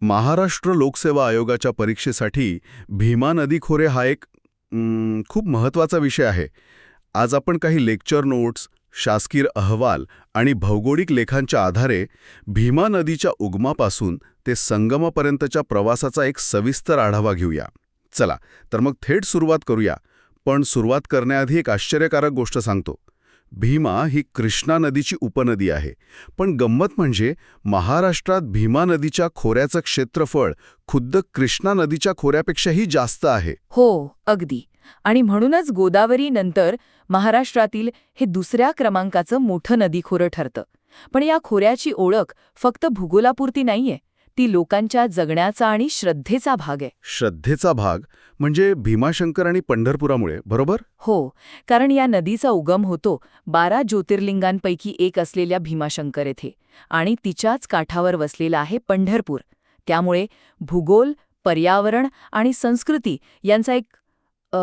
महाराष्ट्र लोकसेवा आयोगाच्या परीक्षेसाठी भीमा नदी खोरे हा एक खूप महत्त्वाचा विषय आहे. आज आपण काही लेक्चर नोट्स शासकीय अहवाल आणि भौगोलिक लेखांच्या आधारे भीमा नदीच्या उगमापासून ते संगमापर्यंतच्या प्रवासाचा एक सविस्तर आढावा घेऊया. चला तर मग थेट सुरुवात करूया. पण सुरुवात करण्याआधी एक आश्चर्यकारक गोष्ट सांगतो. भीमा ही कृष्णा नदीची उपनदी आहे. पण गंमत म्हणजे महाराष्ट्रात भीमा नदीच्या खोऱ्याचं क्षेत्रफळ खुद्द कृष्णा नदीच्या खोऱ्यापेक्षाही जास्त आहे. हो अगदी. आणि म्हणूनच गोदावरी नंतर महाराष्ट्रातील हे दुसऱ्या क्रमांकाचं मोठं नदीखोरं ठरतं. पण या खोऱ्याची ओळख फक्त भूगोलापुरती नाहीये. ती लोकांच्या जगण्याचा आणि श्रद्धेचा भाग आहे. श्रद्धेचा भाग म्हणजे भीमाशंकर आणि पंढरपुरामुळे बरोबर? हो कारण या नदीचा उगम होतो बारा ज्योतिर्लिंगांपैकी एक असलेल्या भीमाशंकर येथे आणि तिच्याच काठावर वसलेला आहे पंढरपूर. त्यामुळे भूगोल पर्यावरण आणि संस्कृती यांचा एक अ,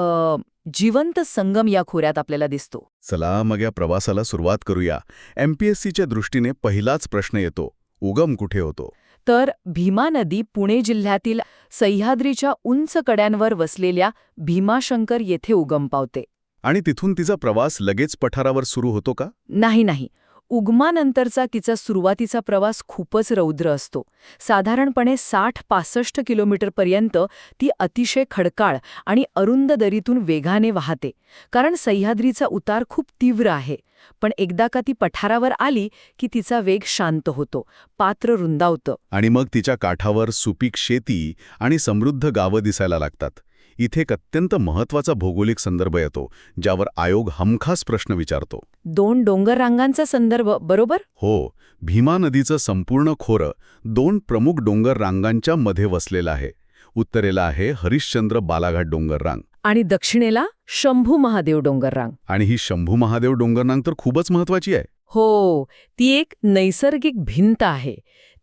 जिवंत संगम या खोऱ्यात आपल्याला दिसतो. चला मग या प्रवासाला सुरुवात करूया. एमपीएससीच्या दृष्टीने पहिलाच प्रश्न येतो. उगम कुठे होतो? तर भीमा नदी पुणे जिल्ह्यातील सह्याद्रीच्या उंच कड्यांवर वसलेल्या भीमाशंकर येथे उगम पावते. आणि तिथून तिचा प्रवास लगेच पठारावर सुरू होतो का? नाही नाही. उगमानंतरचा तिचा सुरुवातीचा प्रवास खूपच रौद्र असतो. साधारणपणे साठ पासष्ट किलोमीटरपर्यंत ती अतिशय खडकाळ आणि अरुंद दरीतून वेगाने वाहते. कारण सह्याद्रीचा उतार खूप तीव्र आहे. पण एकदा का ती पठारावर आली की तिचा वेग शांत होतो पात्र रुंदावतं. आणि मग तिच्या काठावर सुपीक शेती आणि समृद्ध गावं दिसायला लागतात. इथे एक अत्यंत महत्त्वाचा भौगोलिक संदर्भ येतो ज्यावर आयोग हमखास प्रश्न विचारतो. दोन डोंगर रांगांचा संदर्भ बरोबर? हो भीमा नदीचं संपूर्ण खोरं दोन प्रमुख डोंगर रांगांच्या मध्ये वसलेलं आहे. उत्तरेला आहे हरिश्चंद्र बालाघाट डोंगर रांग आणि दक्षिणेला शंभू महादेव डोंगर रांग आणि ही शंभू महादेव डोंगर रांग तर खूपच महत्वाची आहे. हो ती एक नैसर्गिक भिंत आहे.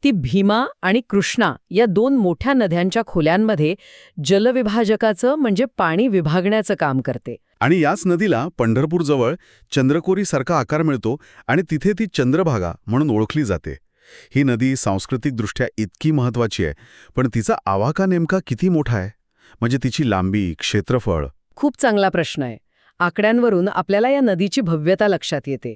ती भीमा आणि कृष्णा या दोन मोठ्या नद्यांच्या खोल्यांमध्ये जलविभाजकाचं म्हणजे पाणी विभागण्याचं काम करते. आणि याच नदीला पंढरपूरजवळ चंद्रकोरीसारखा आकार मिळतो आणि तिथे ती चंद्रभागा म्हणून ओळखली जाते. ही नदी सांस्कृतिकदृष्ट्या इतकी महत्वाची आहे पण तिचा आवाका नेमका किती मोठा आहे? म्हणजे तिची लांबी क्षेत्रफळ? खूप चांगला प्रश्न आहे. आकड्यांवरून आपल्याला या नदीची भव्यता लक्षात येते.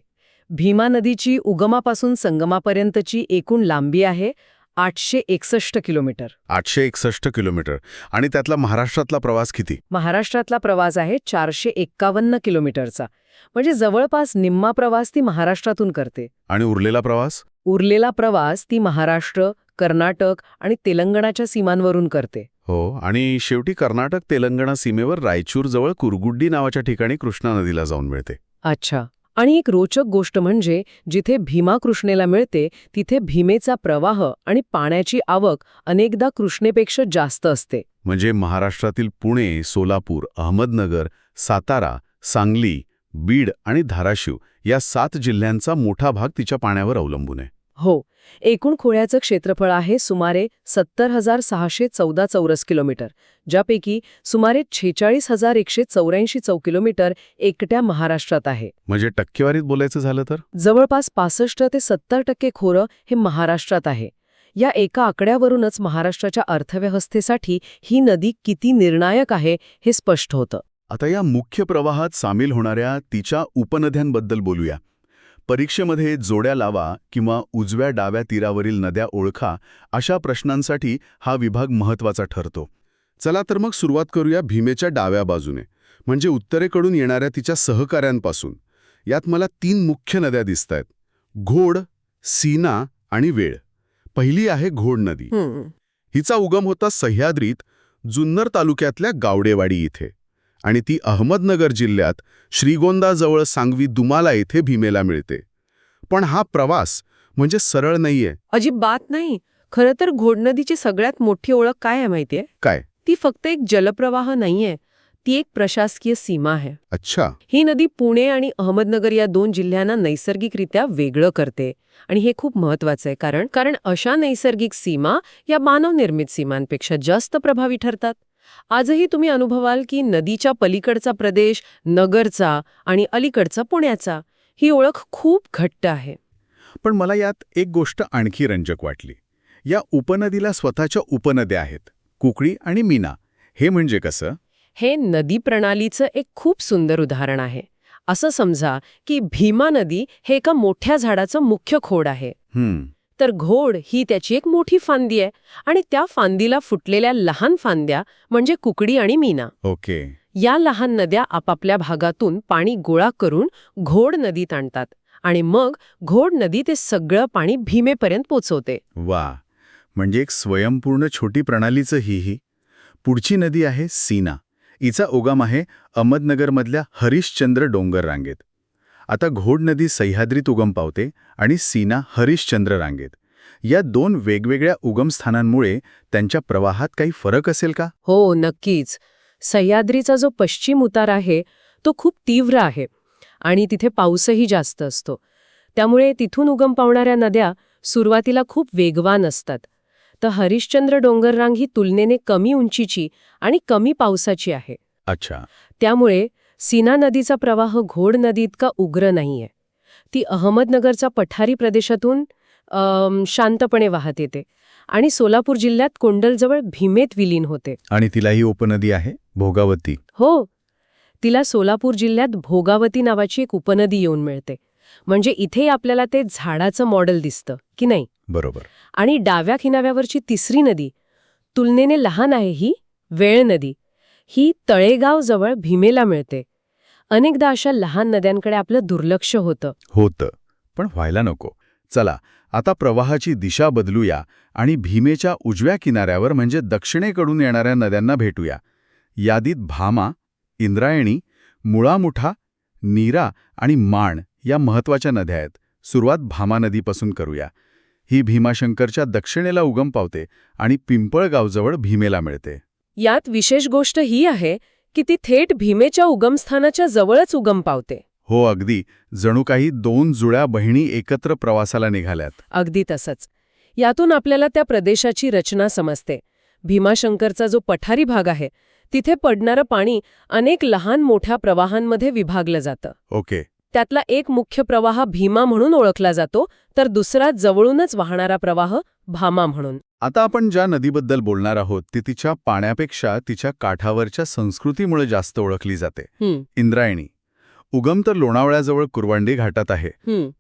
भीमा नदीची उगमापासून संगमापर्यंतची एकूण लांबी आहे आठशे एकसष्ट किलोमीटर. आठशे एकसष्ट किलोमीटर. आणि त्यातला महाराष्ट्रातला प्रवास किती? महाराष्ट्रातला प्रवास आहे चारशे एक्कावन्न किलोमीटरचा. म्हणजे जवळपास निम्मा प्रवास ती महाराष्ट्रातून करते. आणि उरलेला प्रवास? उरलेला प्रवास ती महाराष्ट्र कर्नाटक आणि तेलंगणाच्या सीमांवरून करते. हो आणि शेवटी कर्नाटक तेलंगणा सीमेवर रायचूरजवळ कुरगुड्डी नावाच्या ठिकाणी कृष्णा नदीला जाऊन मिळते. अच्छा. आणि एक रोचक गोष्ट म्हणजे जिथे भीमा कृष्णेला मिळते तिथे भीमेचा प्रवाह आणि पाण्याची आवक अनेकदा कृष्णेपेक्षा जास्त असते. म्हणजे महाराष्ट्रातील पुणे सोलापूर अहमदनगर सातारा सांगली बीड आणि धाराशिव या सात जिल्ह्यांचा मोठा भाग तिच्या पाण्यावर अवलंबून आहे. हो एकूण खोळ्याचं क्षेत्रफळ आहे सुमारे सत्तर हजार सहाशे चौदा चौरस किलोमीटर ज्यापैकी सुमारे छेचाळीस हजार एकशे चौऱ्याऐंशी चौ किलोमीटर एकट्या महाराष्ट्रात आहे. म्हणजे टक्केवारीत बोलायचं झालं तर? जवळपास पासष्ट ते सत्तर टक्के खोरं हे महाराष्ट्रात आहे. या एका आकड्यावरूनच महाराष्ट्राच्या अर्थव्यवस्थेसाठी ही नदी किती निर्णायक आहे हे स्पष्ट होतं. आता या मुख्य प्रवाहात सामील होणाऱ्या तिच्या उपनद्यांबद्दल बोलूया. परीक्षेमध्ये जोड्या लावा किंवा उजव्या डाव्या तीरावरील नद्या ओळखा अशा प्रश्नांसाठी हा विभाग महत्त्वाचा ठरतो. चला तर मग सुरुवात करूया भीमेच्या डाव्या बाजूने. म्हणजे उत्तरेकडून येणाऱ्या तिच्या सहकाऱ्यांपासून. यात मला तीन मुख्य नद्या दिसत आहेत घोड सीना आणि वेळ. पहिली आहे घोड नदी. हिचा उगम होता सह्याद्रीत जुन्नर तालुक्यातल्या गावडेवाडी इथे. आणि ती अहमदनगर जिल्ह्यात श्रीगोंदाजवळ सांगवी दुमाला येथे भीमेला मिळते. पण हा प्रवास म्हणजे सरळ नाहीये. अजिबात नाही. खरं तर घोडनदीची सगळ्यात मोठी ओळख काय आहे माहितीये? काय? ती फक्त एक जलप्रवाह नाहीये. ती एक प्रशासकीय सीमा आहे. अच्छा. ही नदी पुणे आणि अहमदनगर या दोन जिल्ह्यांना नैसर्गिकरित्या वेगळं करते. आणि हे खूप महत्वाचं आहे कारण कारण अशा नैसर्गिक सीमा या मानवनिर्मित सीमांपेक्षा जास्त प्रभावी ठरतात. आजही तुम्ही अनुभवाल की नदीच्या पलीकडचा प्रदेश नगरचा आणि अलीकडचा पुण्याचा. ही ओळख खूप घट्ट आहे. पण मला यात एक गोष्ट आणखी रंजक वाटली. या उपनदीला स्वतःच्या उपनद्या आहेत कुकडी आणि मीना. हे म्हणजे कसं? हे नदी प्रणालीचं एक खूप सुंदर उदाहरण आहे. असं समजा की भीमा नदी हे एका मोठ्या झाडाचं मुख्य खोड आहे. तर घोड ही त्याची एक मोठी फांदी आहे आणि त्या फांदीला फुटलेल्या लहान फांद्या म्हणजे कुकडी आणि मीना. ओके. या लहान नद्या आपापल्या भागातून पाणी गोळा करून घोड नदीत आणतात आणि मग घोड नदी ते सगळं पाणी भीमेपर्यंत पोचवते. वा म्हणजे एक स्वयंपूर्ण छोटी प्रणालीचं ही. ही पुढची नदी आहे सीना. हिचा उगम आहे अहमदनगरमधल्या हरिश्चंद्र डोंगर रांगेत आता घोड नदी सह्याद्रीत उगम पावते आणि सीना हरिश्चंद्र रांगेत या दोन वेगवेगळ्या उगमस्थानांमुळे त्यांच्या प्रवाहात काही फरक असेल का? हो नक्कीच. सह्याद्रीचा जो पश्चिम उतार आहे तो खूप तीव्र आहे आणि तिथे पाऊसही जास्त असतो. त्यामुळे तिथून उगम पावणाऱ्या नद्या सुरुवातीला खूप वेगवान असतात. तर हरिश्चंद्र डोंगररांग ही तुलनेने कमी उंचीची आणि कमी पावसाची आहे. अच्छा. त्यामुळे सीना नदीचा प्रवाह घोड नदी इतका उग्र नाहीये. ती अहमदनगरचा पठारी प्रदेशातून शांतपणे वाहत येते. आणि सोलापूर जिल्ह्यात कोंडलजवळ भीमेत विलीन होते. आणि तिलाही उपनदी आहे भोगावती. हो. तिला सोलापूर जिल्ह्यात भोगावती नावाची एक उपनदी येऊन मिळते. म्हणजे इथे आपल्याला ते झाडाचं मॉडेल दिसतं की नाही? बरोबर. आणि डाव्या किनाव्यावरची तिसरी नदी तुलनेने लहान आहे ही वेळ नदी. ही तळेगावजवळ भीमेला मिळते. अनेकदा अशा लहान नद्यांकडे आपलं दुर्लक्ष होतं. होतं. पण व्हायला नको. चला आता प्रवाहाची दिशा बदलूया आणि भीमेच्या उजव्या किनाऱ्यावर म्हणजे दक्षिणेकडून येणाऱ्या नद्यांना भेटूया. यादीत भामा इंद्रायणी मुळामुठा नीरा आणि माण या महत्त्वाच्या नद्या आहेत. सुरुवात भामा नदीपासून करूया. ही भीमाशंकरच्या दक्षिणेला उगम पावते आणि पिंपळगावजवळ भीमेला मिळते. यात विशेष गोष्ट ही आहे की ती थेट भीमेच्या उगमस्थानाच्या जवळच उगम पावते. हो अगदी. जणू काही दोन जुळ्या बहिणी एकत्र प्रवासाला निघाल्यात. अगदी तसंच. यातून आपल्याला त्या प्रदेशाची रचना समजते. भीमाशंकरचा जो पठारी भाग आहे तिथे पडणारं पाणी अनेक लहान मोठ्या प्रवाहांमध्ये विभागलं जातं. ओके. त्यातला एक मुख्य प्रवाह भीमा म्हणून ओळखला जातो तर दुसरा जवळूनच वाहणारा प्रवाह भामा म्हणून. आता आपण ज्या नदीबद्दल बोलणार आहोत ती तिच्या पाण्यापेक्षा तिच्या काठावरच्या संस्कृतीमुळे जास्त ओळखली जाते. इंद्रायणी. उगम तर लोणावळ्याजवळ कुरवांडी घाटात आहे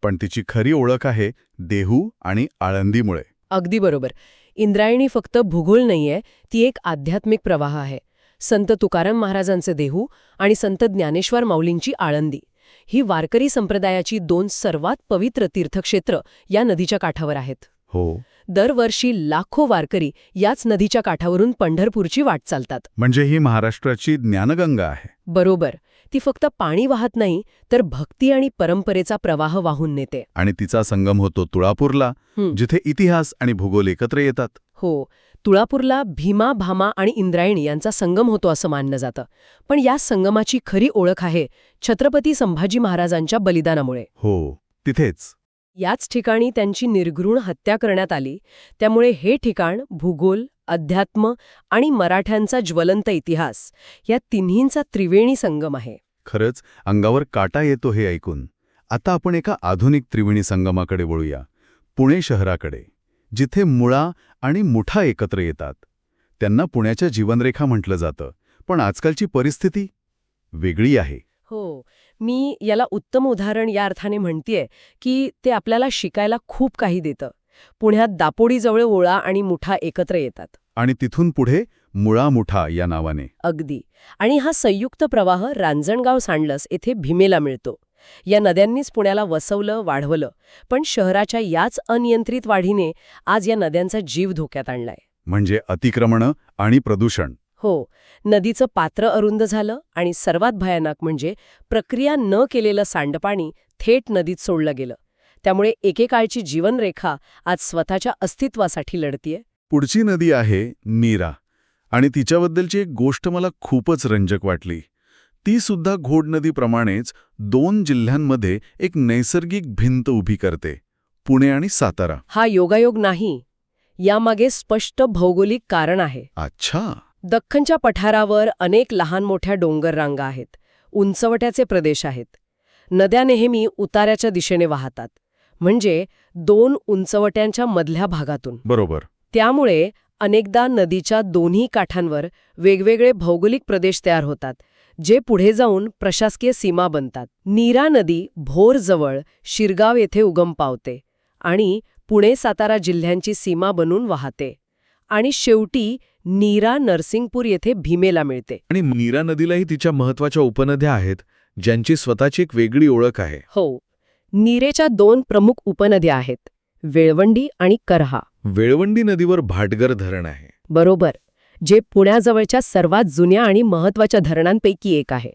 पण तिची खरी ओळख आहे देहू आणि आळंदीमुळे. अगदी बरोबर. इंद्रायणी फक्त भूगोल नाहीये ती एक आध्यात्मिक प्रवाह आहे. संत तुकाराम महाराजांचे देहू आणि संत ज्ञानेश्वर माऊलींची आळंदी. ही वारकरी संप्रदायाची दोन सर्वात पवित्र तीर्थक्षेत्र या नदीच्या काठावर आहेत. हो. दरवर्षी लाखो वारकरी याच नदीच्या काठावरून पंढरपूरची वाट चालतात. म्हणजे ही महाराष्ट्राची ज्ञानगंगा आहे. बरोबर. ती फक्त पाणी वाहत नाही तर भक्ती आणि परंपरेचा प्रवाह वाहून नेते. आणि तिचा संगम होतो तुळापूरला. जिथे इतिहास आणि भूगोल एकत्र येतात. हो तुळापूरला भीमा भामा आणि इंद्रायणी यांचा संगम होतो असं मानलं जातं. पण या संगमाची खरी ओळख आहे छत्रपती संभाजी महाराजांच्या बलिदानामुळे. हो तिथेच. याच ठिकाणी त्यांची निर्घृण हत्या करण्यात आली त्यामुळे हे ठिकाण भूगोल अध्यात्म आणि मराठ्यांचा ज्वलंत इतिहास या तिन्हींचा त्रिवेणी संगम आहे. खरंच अंगावर काटा येतो हे ऐकून. आता आपण एका आधुनिक त्रिवेणी संगमाकडे वळूया. पुणे शहराकडे जिथे मुळा आणि मुठा एकत्र येतात. त्यांना पुण्याच्या जीवनरेखा म्हटलं जातं. पण आजकालची परिस्थिती वेगळी आहे. हो मी याला उत्तम उदाहरण या अर्थाने म्हणतेय की ते आपल्याला शिकायला खूप काही देतं. पुण्यात दापोडीजवळ ओळा आणि मुठा एकत्र येतात. आणि तिथून पुढे मुळा मुठा या नावाने. अगदी. आणि हा संयुक्त प्रवाह रांजणगाव सांडलस येथे भीमेला मिळतो. या नद्यांनीच पुण्याला वसवलं वाढवलं पण शहराच्या याच अनियंत्रित वाढीने आज या नद्यांचा जीव धोक्यात आणलाय. म्हणजे अतिक्रमणं आणि प्रदूषण. हो नदीचं पात्र अरुंद झालं आणि सर्वात भयानक म्हणजे प्रक्रिया न केलेलं सांडपाणी थेट नदीत सोडलं गेलं. त्यामुळे एकेकाळची जीवनरेखा आज स्वतःच्या अस्तित्वासाठी लढतीये. पुढची नदी आहे नीरा आणि तिच्याबद्दलची एक गोष्ट मला खूपच रंजक वाटली. ती सुद्धा घोड नदीप्रमाणेच दोन जिल्ह्यांमध्ये एक नैसर्गिक भिंत उभी करते पुणे आणि सातारा. हा योगायोग नाही यामागे स्पष्ट भौगोलिक कारण आहे. अच्छा. दख्खनच्या पठारावर अनेक लहान मोठ्या डोंगर रांगा आहेत उंचवट्याचे प्रदेश आहेत. नद्या नेहमी उतार्याच्या दिशेने वाहतात. म्हणजे दोन उंचवट्यांच्या मधल्या भागातून. बरोबर. त्यामुळे अनेकदा नदीच्या दोन्ही काठांवर वेगवेगळे भौगोलिक प्रदेश तयार होतात जे पुढे जाऊन प्रशासकीय सीमा बनतात. नीरा नदी भोरजवळ शिरगाव येथे उगम पावते आणि पुणे सातारा जिल्ह्यांची सीमा बनून वाहते आणि शेवटी नीरा नरसिंगपूर येथे भीमेला मिळते. आणि नीरा नदीलाही तिच्या महत्त्वाच्या उपनद्या आहेत ज्यांची स्वतःची एक वेगळी ओळख आहे. हो नीरेच्या दोन प्रमुख उपनद्या आहेत वेळवंडी आणि करहा. वेळवंडी नदीवर भाटगर धरण आहे. बरोबर जे पुण्याजवळच्या सर्वात जुन्या आणि महत्त्वाच्या धरणांपैकी एक आहे.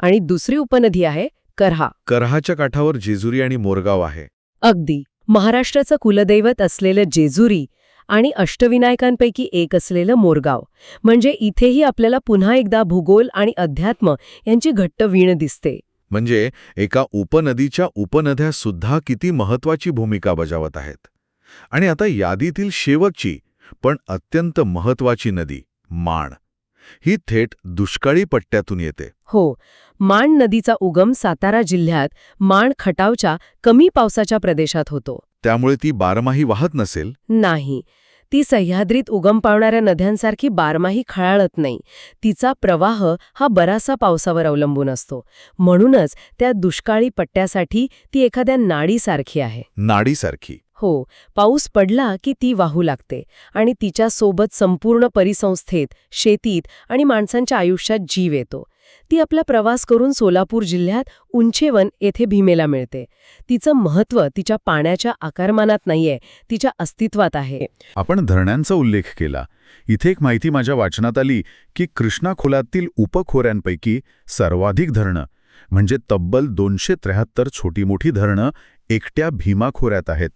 आणि दुसरी उपनदी आहे करहा. करहाच्या काठावर जेजुरी आणि मोरगाव आहे. अगदी महाराष्ट्राचं कुलदैवत असलेलं जेजुरी आणि अष्टविनायकांपैकी एक असलेलं मोरगाव. म्हणजे इथेही आपल्याला पुन्हा एकदा भूगोल आणि अध्यात्म यांची घट्ट वीण दिसते. म्हणजे एका उपनदीच्या उपनद्या सुद्धा किती महत्वाची भूमिका बजावत आहेत. आणि आता यादीतील शेवटची पण अत्यंत महत्वाची नदी माण. ही थेट दुष्काळी पट्ट्यातून येते. हो माण नदीचा उगम सातारा जिल्ह्यात माण खटावच्या कमी पावसाच्या प्रदेशात होतो. त्यामुळे ती बारमाही वाहत नसेल? नाही. ती सह्याद्रीत उगम पावणाऱ्या नद्यांसारखी बारमाही खळाळत नाही. तिचा प्रवाह हा बराचसा पावसावर अवलंबून असतो. म्हणूनच त्या दुष्काळी पट्ट्यासाठी ती एखाद्या नाडीसारखी आहे. नाडीसारखी. हो पाऊस पडला की ती वाहू लागते आणि तिच्यासोबत संपूर्ण परिसंस्थेत शेतीत आणि माणसांच्या आयुष्यात जीव येतो. ती आपला प्रवास करून सोलापूर जिल्ह्यात उंचेवन येथे भीमेला मिळते. तिचं महत्त्व तिच्या पाण्याच्या आकारमानात नाहीये तिच्या अस्तित्वात आहे. आपण धरणांचा उल्लेख केला. इथे एक माहिती माझ्या वाचनात आली की कृष्णा खोलातील उपखोऱ्यांपैकी सर्वाधिक धरणं म्हणजे तब्बल दोनशे त्र्याहत्तर छोटी मोठी धरणं एकट्या भीमा खोऱ्यात आहेत.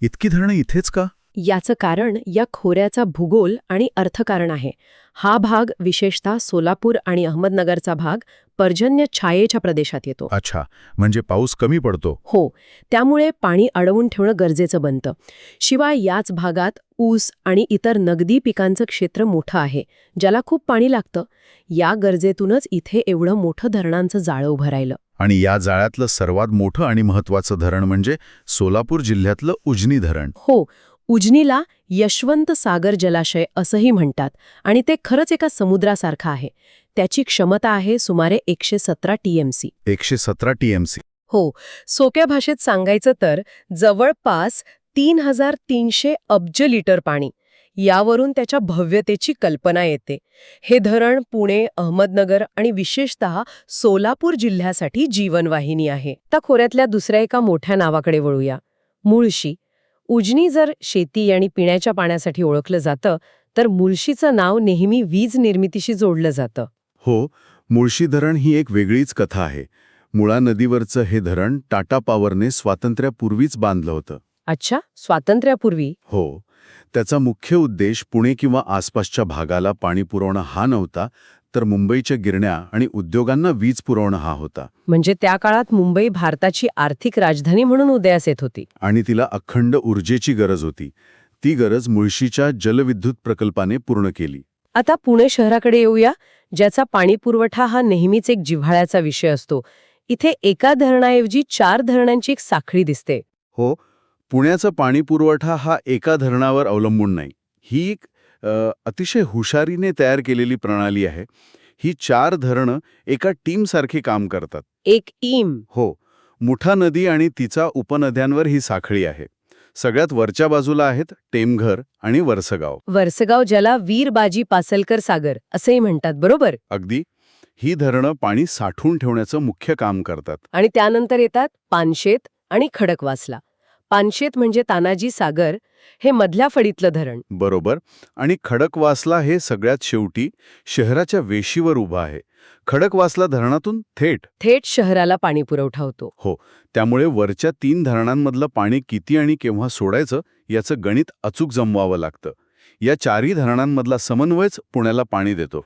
इतकी धरणं इथेच का? याचं कारण या खोऱ्याचा भूगोल आणि अर्थकारण आहे. हा भाग विशेषतः सोलापूर आणि अहमदनगरचा भाग पर्जन्य छायेच्या प्रदेशात येतो. अच्छा म्हणजे पाऊस कमी पडतो. हो त्यामुळे पाणी अडवून ठेवणं गरजेचं बनतं. शिवाय याच भागात ऊस आणि इतर नगदी पिकांचं क्षेत्र मोठं आहे ज्याला खूप पाणी लागतं. या गरजेतूनच इथे एवढं मोठं धरणांचं जाळं उभं राहिलं. आणि या जाळ्यातलं सर्वात मोठं आणि महत्वाचं धरण म्हणजे सोलापूर जिल्ह्यातलं उजनी धरण. हो उजनीला यशवंत सागर जलाशय असंही म्हणतात आणि ते खरंच एका समुद्रासारखं आहे. त्याची क्षमता आहे सुमारे एकशे सतरा टीएमसी. एकशे सतरा टीएमसी. हो सोप्या भाषेत सांगायचं तर जवळपास तीन हजार तीनशे अब्ज लिटर पाणी यावरून त्याच्या भव्यतेची कल्पना येते. हे धरण पुणे अहमदनगर आणि विशेषतः सोलापूर जिल्ह्यासाठी जीवनवाहिनी आहे. त्या खोऱ्यातल्या दुसऱ्या एका मोठ्या नावाकडे वळूया. मुळशी उजनी जर शेती आणि पिण्याच्या पाण्यासाठी ओळखलं जातं तर मुळशीचं नाव नेहमी वीज निर्मितीशी जोडलं जातं. हो मुळशी धरण ही एक वेगळीच कथा आहे. मुळा नदीवरचं हे धरण टाटा पॉवरने स्वातंत्र्यापूर्वीच बांधलं होतं. अच्छा स्वातंत्र्यापूर्वी? हो त्याचा मुख्य उद्देश पुणे किंवा आसपासच्या भागाला पाणी पुरवणं हा नव्हता तर मुंबईच्या गिरण्या आणि उद्योगांना वीज पुरवणं हा होता. म्हणजे त्या काळात मुंबई भारताची आर्थिक राजधानी म्हणून उदयास येत होती. आणि तिला अखंड ऊर्जेची गरज होती. ती गरज मुळशीच्या जलविद्युत प्रकल्पाने पूर्ण केली. आता पुणे शहराकडे येऊया ज्याचा पाणीपुरवठा हा नेहमीच एक जिव्हाळ्याचा विषय असतो. इथे एका धरणाऐवजी चार धरणांची एक साखळी दिसते. हो पुण्याचा पाणीपुरवठा हा एका धरणावर अवलंबून नाही. ही एक अतिशय हुशारीने तयार केलेली प्रणाली आहे. ही चार धरणं एका टीमसारखी काम करतात. एक ईम हो. मुठा नदी आणि तिचा उपनद्यांवर ही साखळी आहे. सगळ्यात वरच्या बाजूला आहेत टेमघर आणि वरसगाव. वर्सगाव ज्याला वीरबाजी पासलकर सागर असेही म्हणतात बरोबर? अगदी. ही धरणं पाणी साठवून ठेवण्याचं मुख्य काम करतात. आणि त्यानंतर येतात पानशेत आणि खडकवासला. पानशेत म्हणजे तानाजी सागर हे मधल्या फडीतलं धरण. बरोबर. आणि खडकवासला हे सगळ्यात शेवटी शहराच्या वेशीवर उभं आहे. खडकवासला धरणातून थेट. थेट शहराला पाणी पुरवठा होतो. हो त्यामुळे वरच्या तीन धरणांमधलं पाणी किती आणि केव्हा सोडायचं याचं गणित अचूक जमवावं लागतं. या चारही धरणांमधला समन्वयच पुण्याला पाणी देतो.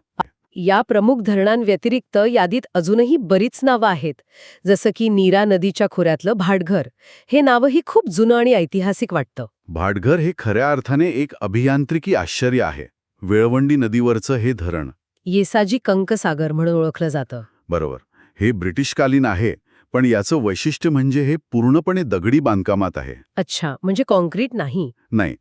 या प्रमुख धरणांव्यतिरिक्त यादीत अजूनही बरीच नावं आहेत जसं की नीरा नदीच्या खोऱ्यातलं भाटघर हे नावही खूप जुनं आणि ऐतिहासिक वाटतं. भाटघर हे खऱ्या अर्थाने एक अभियांत्रिकी आश्चर्य आहे. वेळवंडी नदीवरचं हे धरण. येसाजी कंकसागर म्हणून ओळखलं जातं. बरोबर. हे ब्रिटिशकालीन आहे पण याचं वैशिष्ट्य म्हणजे हे पूर्णपणे दगडी बांधकामात आहे. अच्छा म्हणजे कॉन्क्रीट नाही. नाही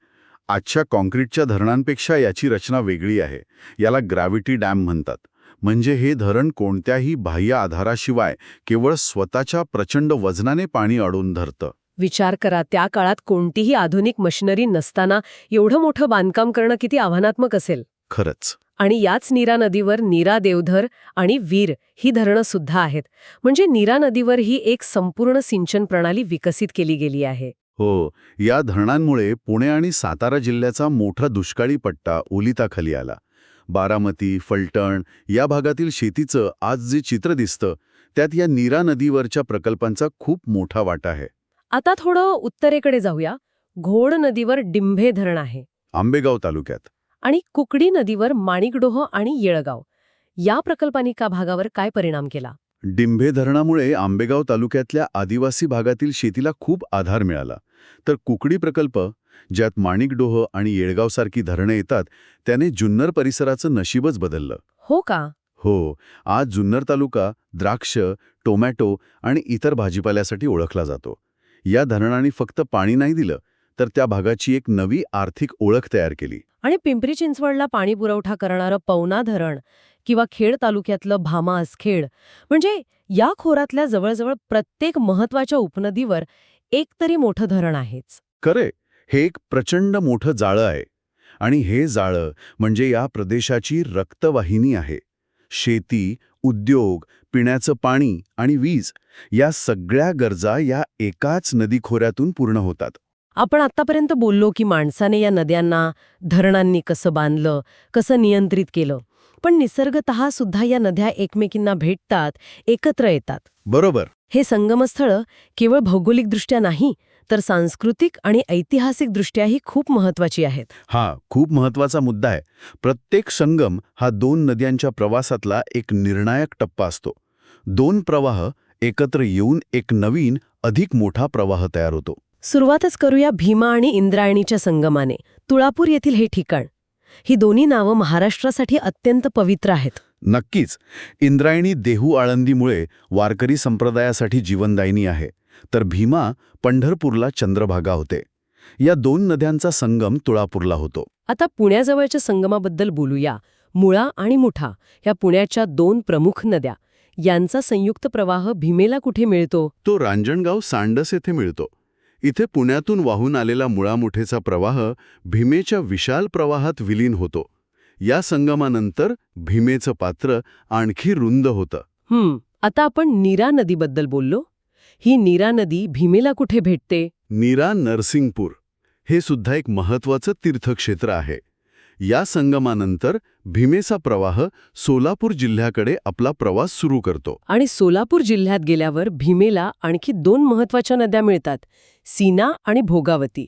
आजच्या कॉन्क्रीटच्या धरणांपेक्षा याची रचना वेगळी आहे. याला ग्रॅव्हिटी डॅम म्हणतात. म्हणजे हे धरण कोणत्याही बाह्य आधाराशिवाय केवळ स्वतःच्या प्रचंड वजनाने पाणी अडवून धरतं. विचार करा त्या काळात कोणतीही आधुनिक मशिनरी नसताना एवढं मोठं बांधकाम करणं किती आव्हानात्मक असेल. खरंच. आणि याच नीरा नदीवर नीरा देवधर आणि वीर ही धरणं सुद्धा आहेत. म्हणजे नीरा नदीवर ही एक संपूर्ण सिंचन प्रणाली विकसित केली गेली आहे. हो या धरणांमुळे पुणे आणि सातारा जिल्ह्याचा मोठा दुष्काळी पट्टा ओलिताखाली आला. बारामती फलटण या भागातील शेतीचं आज जे चित्र दिसतं त्यात या नीरा नदीवरच्या प्रकल्पांचा खूप मोठा वाटा आहे. आता थोडं उत्तरेकडे जाऊया. घोड नदीवर डिंभे धरण आहे. आंबेगाव तालुक्यात. आणि कुकडी नदीवर माणिकडोह आणि येळगाव. या प्रकल्पांनी का भागावर काय परिणाम केला? डिंभे धरणामुळे आंबेगाव तालुक्यातल्या आदिवासी भागातील शेतीला खूप आधार मिळाला. तर कुकडी प्रकल्प ज्यात माणिकडोह आणि येळगावसारखी धरणे येतात त्याने जुन्नर परिसराचं नशीबच बदललं. हो का? हो आज जुन्नर तालुका द्राक्ष टोमॅटो आणि इतर भाजीपाल्यासाठी ओळखला जातो. या धरणाने फक्त पाणी नाही दिलं तर त्या भागाची एक नवी आर्थिक ओळख तयार केली. आणि पिंपरी चिंचवडला पाणी पुरवठा करणारं पवना धरण किंवा खेड तालुक्यातलं भामा खेड म्हणजे या खोरातल्या जवळजवळ प्रत्येक महत्त्वाच्या उपनदीवर एक तरी मोठं धरण आहेच. खरे हे एक प्रचंड मोठं जाळं आहे. आणि हे जाळं म्हणजे या प्रदेशाची रक्तवाहिनी आहे. शेती उद्योग पिण्याचं पाणी आणि वीज या सगळ्या गरजा या एकाच नदीखोऱ्यातून पूर्ण होतात. आपण आतापर्यंत बोललो की माणसाने या नद्यांना धरणांनी कसं बांधलं कसं नियंत्रित केलं. पण निसर्गत सुद्धा या नद्या एकमेकींना भेटतात एकत्र येतात. बरोबर. हे संगमस्थळं केवळ भौगोलिकदृष्ट्या नाही तर सांस्कृतिक आणि ऐतिहासिकदृष्ट्याही खूप महत्वाची आहेत. हा खूप महत्त्वाचा मुद्दा आहे. प्रत्येक संगम हा दोन नद्यांच्या प्रवासातला एक निर्णायक टप्पा असतो. दोन प्रवाह एकत्र येऊन एक नवीन अधिक मोठा प्रवाह तयार होतो. सुरुवातच करूया भीमा आणि इंद्रायणीच्या संगमाने. तुळापूर येथील हे ठिकाण. ही दोन्ही नावं महाराष्ट्रासाठी अत्यंत पवित्र आहेत. नक्कीच इंद्रायणी देहू आळंदीमुळे वारकरी संप्रदायासाठी जीवनदायिनी आहे. तर भीमा पंढरपूरला चंद्रभागा होते. या दोन नद्यांचा संगम तुळापूरला होतो. आता पुण्याजवळच्या संगमाबद्दल बोलूया. मुळा आणि मुठा या पुण्याच्या दोन प्रमुख नद्या. यांचा संयुक्त प्रवाह भीमेला कुठे मिळतो? तो रांजणगाव सांडस येथे मिळतो. इथे पुण्यातून वाहून आलेला मुळामुठेचा प्रवाह भीमेच्या विशाल प्रवाहात विलीन होतो. या संगमानंतर भीमेचं पात्र आणखी रुंद होतं. आता आपण नीरा नदीबद्दल बोललो. ही नीरा नदी भीमेला कुठे भेटते? नीरा नरसिंगपूर हे सुद्धा एक महत्वाचं तीर्थक्षेत्र आहे. या संगमानंतर भीमेचा प्रवाह सोलापूर जिल्ह्याकडे आपला प्रवास सुरू करतो. आणि सोलापूर जिल्ह्यात गेल्यावर भीमेला आणखी दोन महत्त्वाच्या नद्या मिळतात सीना आणि भोगावती.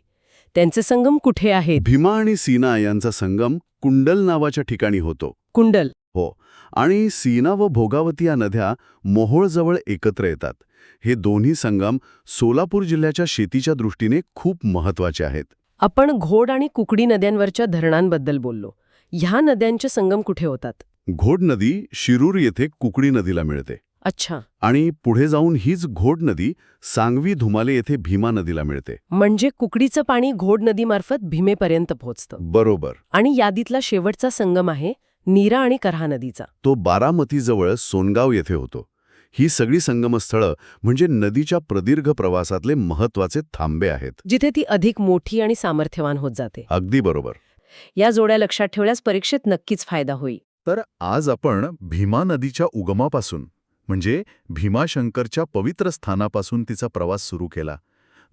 त्यांचे संगम कुठे आहेत? भीमा आणि सीना यांचा संगम कुंडल नावाच्या ठिकाणी होतो. कुंडल. हो. आणि सीना व भोगावती या नद्या मोहोळजवळ एकत्र येतात. हे दोन्ही संगम सोलापूर जिल्ह्याच्या शेतीच्या दृष्टीने खूप महत्त्वाचे आहेत. आपण घोड आणि कुकडी नद्यांवरच्या धरणांबद्दल बोललो. ह्या नद्यांचे संगम कुठे होतात? घोड नदी शिरूर येथे कुकडी नदीला मिळते. अच्छा. आणि पुढे जाऊन हीच घोड नदी सांगवी धुमाले येथे भीमा नदीला मिळते. म्हणजे कुकडीचं पाणी घोड नदीमार्फत भीमेपर्यंत पोहोचतं. बरोबर. आणि यादीतला शेवटचा संगम आहे नीरा आणि करहा नदीचा. तो बारामतीजवळ सोनगाव येथे होतो. ही सगळी संगमस्थळं म्हणजे नदीच्या प्रदीर्घ प्रवासातले महत्त्वाचे थांबे आहेत. जिथे ती अधिक मोठी आणि सामर्थ्यवान होत जाते. अगदी बरोबर. या जोड्या लक्षात ठेवल्यास परीक्षेत नक्कीच फायदा होईल. तर आज आपण भीमा नदीच्या उगमापासून म्हणजे भीमाशंकरच्या पवित्र स्थानापासून तिचा प्रवास सुरू केला.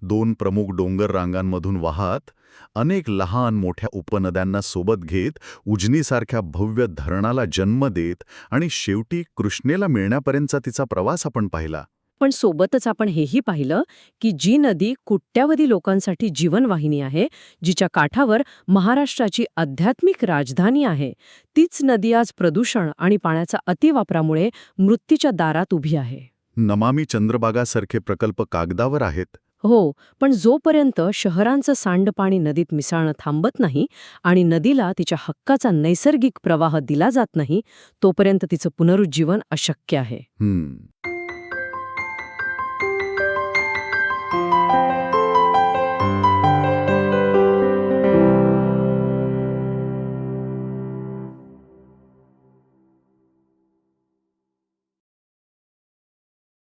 दोन प्रमुख डोंगर रांगांमधून वाहत अनेक लहान मोठ्या उपनद्यांना सोबत घेत उजनीसारख्या भव्य धरणाला जन्म देत आणि शेवटी कृष्णेला मिळण्यापर्यंतचा तिचा प्रवास आपण पाहिला. पण सोबतच आपण हेही पाहिलं की जी नदी कुट्ट्यावधी लोकांसाठी जीवनवाहिनी आहे जिच्या काठावर महाराष्ट्राची आध्यात्मिक राजधानी आहे तीच नदी आज प्रदूषण आणि पाण्याचा अतिवापरामुळे मृत्यूच्या दारात उभी आहे. नमामी चंद्रबागासारखे प्रकल्प कागदावर आहेत. हो पण जोपर्यंत शहरांचं सांडपाणी नदीत मिसळणं थांबत नाही आणि नदीला तिच्या हक्काचा नैसर्गिक प्रवाह दिला जात नाही तोपर्यंत तिचं पुनरुज्जीवन अशक्य आहे.